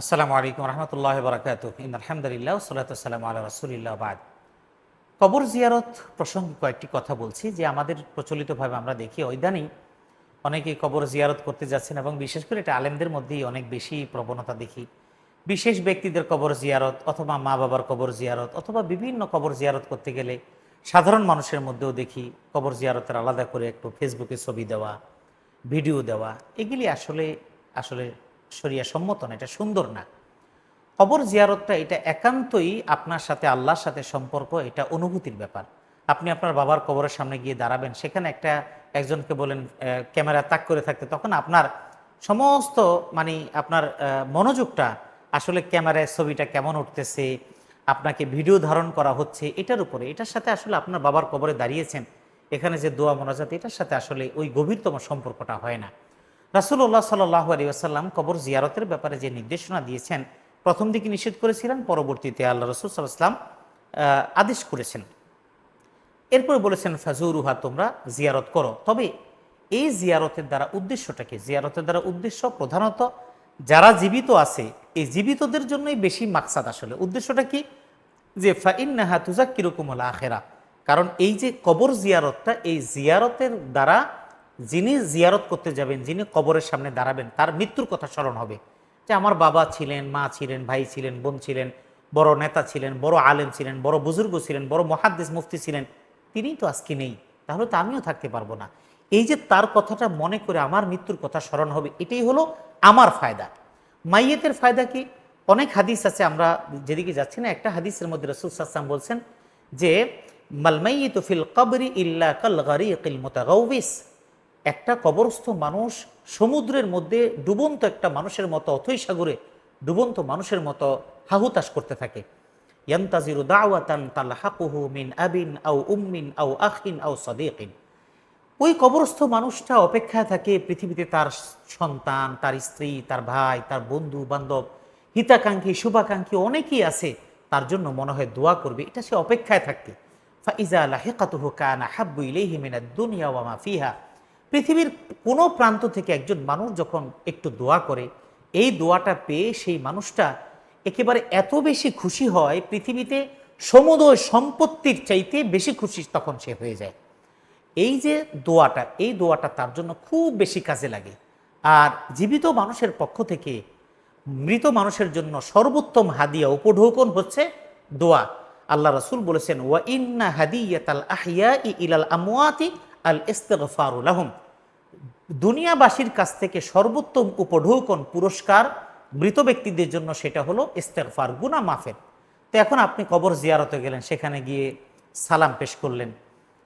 আসসালামু আলাইকুম রহমতুল্লাহ বরকাত ইন আলহামদুলিল্লাহ সাল্লাম আল্লাহ রসুলিল্লাহ বাদ। কবর জিয়ারত প্রসঙ্গে কয়েকটি কথা বলছি যে আমাদের প্রচলিতভাবে আমরা দেখি ইদানিং অনেকেই কবর জিয়ারত করতে যাচ্ছেন এবং বিশেষ করে এটা আলেমদের মধ্যেই অনেক বেশি প্রবণতা দেখি। বিশেষ ব্যক্তিদের কবর জিয়ারত অথবা মা বাবার কবর জিয়ারত অথবা বিভিন্ন কবর জিয়ারত করতে গেলে সাধারণ মানুষের মধ্যেও দেখি কবর জিয়ারতের আলাদা করে একটু ফেসবুকে ছবি দেওয়া, ভিডিও দেওয়া। এগুলি আসলে আসলে শরিয়া সম্মত না, এটা সুন্দর না। কবর জিয়ারতটা, এটা একান্তই আপনার সাথে, আল্লাহর সাথে সম্পর্ক, এটা অনুভূতির ব্যাপার। আপনি আপনার বাবার কবরের সামনে গিয়ে দাঁড়াবেন, সেখানে একটা একজনকে বলেন ক্যামেরা তাক করে থাকতে, তখন আপনার সমস্ত মানে আপনার মনোযোগটা, আসলে ক্যামেরায় ছবিটা কেমন উঠতেছে, আপনাকে ভিডিও ধারণ করা হচ্ছে, এটার উপরে। এটার সাথে আসলে আপনার বাবার কবরে দাঁড়িয়েছেন, এখানে যে দোয়া মোনাজাত, এটার সাথে আসলে ওই গভীরতম সম্পর্কটা হয় না। রাসুল্লাহ সাল্লাহ আসাল্লাম কবর জিয়ারতের ব্যাপারে যে নির্দেশনা দিয়েছেন, প্রথম দিকে নিষেধ করেছিলেন, পরবর্তীতে আল্লাহ রসুল সাল্লাহাম আদেশ করেছেন। এরপরে বলেছেন, ফাজুরুহা, তোমরা জিয়ারত করো। তবে এই জিয়ারতের দ্বারা উদ্দেশ্যটাকে জিয়ারতের দ্বারা উদ্দেশ্য প্রধানত যারা জীবিত আছে, এই জীবিতদের জন্যই বেশি মাকসাদ আসলে। উদ্দেশ্যটা কি? যে, ফাইন্নাহা তুজাক কিরকমল আখেরা। কারণ এই যে কবর জিয়ারতটা, এই জিয়ারতের দ্বারা যিনি জিয়ারত করতে যাবেন, যিনি কবরের সামনে দাঁড়াবেন, তার মৃত্যুর কথা স্মরণ হবে। যে আমার বাবা ছিলেন, মা ছিলেন, ভাই ছিলেন, বোন ছিলেন, বড় নেতা ছিলেন, বড় আলেম ছিলেন, বড় বুজুর্গ ছিলেন, বড় মহাদ্দেশ মুফতি ছিলেন, তিনিই তো আজকে নেই। তাহলে তো আমিও থাকতে পারব না। এই যে তার কথাটা মনে করে আমার মৃত্যুর কথা স্মরণ হবে, এটাই হলো আমার ফায়দা। মাইয়েতের ফায়দা কি? অনেক হাদিস আছে, আমরা যেদিকে যাচ্ছি না, একটা হাদিসের মধ্যে রসুল সাল্লাম বলছেন যে মালমাইয়িত ফিল কবরি ইল্লা কাল গারিকিল মুতাগাউবিস। একটা কবরস্থ মানুষ সমুদ্রের মধ্যে ডুবন্ত একটা মানুষের মতো, অথই সাগরে ডুবন্ত মানুষের মতো হাহুতাশ করতে থাকে। ইয়ান্তাজিরু দাওয়াতান তালহাকুহু মিন আবিন আও উম্মিন আও আখিন আও সাদিকিন। ওই কবরস্থ মানুষটা অপেক্ষায় থাকে পৃথিবীতে তার সন্তান, তার স্ত্রী, তার ভাই, তার বন্ধু, বান্ধব, হিতাকাঙ্ক্ষী, শুভাকাঙ্ক্ষী অনেকেই আছে, তার জন্য মনে হয় দোয়া করবে, এটা সে অপেক্ষায় থাকতে ফাইজা লাহেকাতুহু কানা হাব্বু ইলাইহি মিনাদ দুনিয়া ওয়া মা ফিহা। পৃথিবীর কোনো প্রান্ত থেকে একজন মানুষ যখন একটু দোয়া করে, এই দোয়াটা পেয়ে সেই মানুষটা একেবারে এত বেশি খুশি হয়, পৃথিবীতে সমুদয় সম্পত্তির চাইতে বেশি খুশি তখন সে হয়ে যায়। এই যে দোয়াটা, এই দোয়াটা তার জন্য খুব বেশি কাজে লাগে। আর জীবিত মানুষের পক্ষ থেকে মৃত মানুষের জন্য সর্বোত্তম হাদিয়া, উপঢৌকন হচ্ছে দোয়া। আল্লাহ রসুল বলেছেন, ওয়া ইন্না হাদিয়াতাল আহিয়া ইলাল আমওয়াতি আল ইস্তেগফারুল আহম দুনিয়াবাসীর কাছ থেকে সর্বোত্তম উপঢৌকন পুরস্কার মৃত ব্যক্তিদের জন্য সেটা হলো ইস্তেগফার গুনা মাফের তো এখন আপনি কবর জিয়ারতে গেলেন, সেখানে গিয়ে সালাম পেশ করলেন।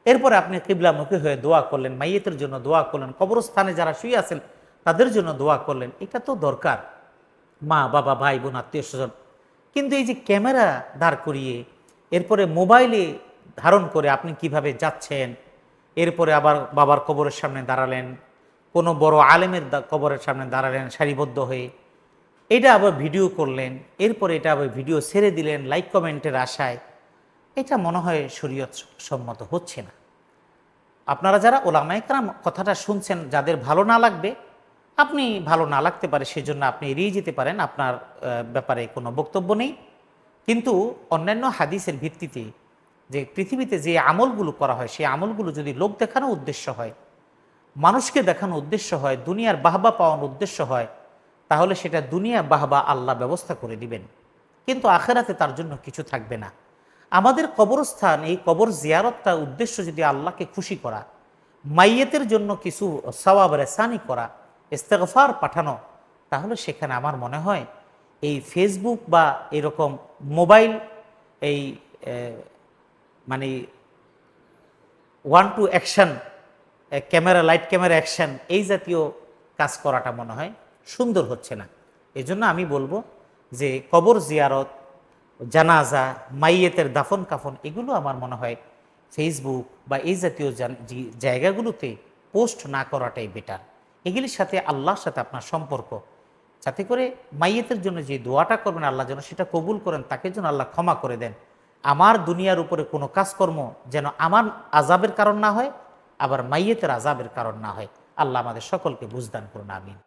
এরপরে আপনি কিবলামুখী হয়ে দোয়া করলেন, মাইয়েতের জন্য দোয়া করলেন, কবরস্থানে যারা শুয়ে আছেন তাদের জন্য দোয়া করলেন। এটা তো দরকার। মা, বাবা, ভাই, বোন, আত্মীয় স্বজন। কিন্তু এই যে ক্যামেরা দাঁড় করিয়ে, এরপরে মোবাইলে ধারণ করে আপনি কীভাবে যাচ্ছেন এরপরে আবার বাবার কবরের সামনে দাঁড়ালেন, কোনো বড় আলেমের কবরের সামনে দাঁড়ালেন, সারিবদ্ধ হয়ে। এটা আবার ভিডিও করলেন, এরপরে এটা আবার ভিডিও ছেড়ে দিলেন, লাইক কমেন্টের আশায়। এটা মনে হয় শরীয়ত সম্মত হচ্ছে না। আপনারা যারা ওলামাইকরাম কথাটা শুনছেন, যাদের ভালো না লাগবে, আপনি ভালো না লাগতে পারে, সেজন্য আপনি এড়িয়ে যেতে পারেন, আপনার ব্যাপারে কোনো বক্তব্য নেই। কিন্তু অন্যান্য হাদিসের ভিত্তিতে যে পৃথিবীতে যে আমলগুলো করা হয়, সেই আমলগুলো যদি লোক দেখানো উদ্দেশ্য হয়, মানুষকে দেখানো উদ্দেশ্য হয়, দুনিয়ার বাহবা পাওয়ানোর উদ্দেশ্য হয়, তাহলে সেটা দুনিয়া বাহবা আল্লাহ ব্যবস্থা করে দিবেন। কিন্তু আখেরাতে তার জন্য কিছু থাকবে না। আমাদের কবরস্থান, এই কবর জিয়ারতটা উদ্দেশ্য যদি আল্লাহকে খুশি করা, মাইয়েতের জন্য কিছু সওয়াব, রেসানি করা, ইস্তেগফার পাঠানো, তাহলে সেখানে আমার মনে হয় এই ফেসবুক বা এরকম মোবাইল, এই মানে one two action camera light camera action এই জাতীয় কাজ করাটা মনে হয় সুন্দর হচ্ছে না। এই জন্য আমি বলব যে কবর জিয়ারত, জানাজা, মাইয়েতের দাফন কাফন, এগুলো আমার মনে হয় ফেসবুক বা এই জাতীয় জায়গাগুলোতে পোস্ট না করাটাই বেটার এগুলির সাথে আল্লাহর সাথে আপনার সম্পর্ক। যাতে করে মাইয়েতের জন্য যে দোয়াটা করবেন, আল্লাহ যেন সেটা কবুল করেন, তাকে যেন আল্লাহ ক্ষমা করে দেন। আমার দুনিয়ার উপরে কোনো কাজকর্ম যেন আমার আজাবের কারণ না হয়, আবার মাইয়েতের আজাবের কারণ না হয়। আল্লাহ আমাদের সকলকে বুঝদান করুন, আমিন।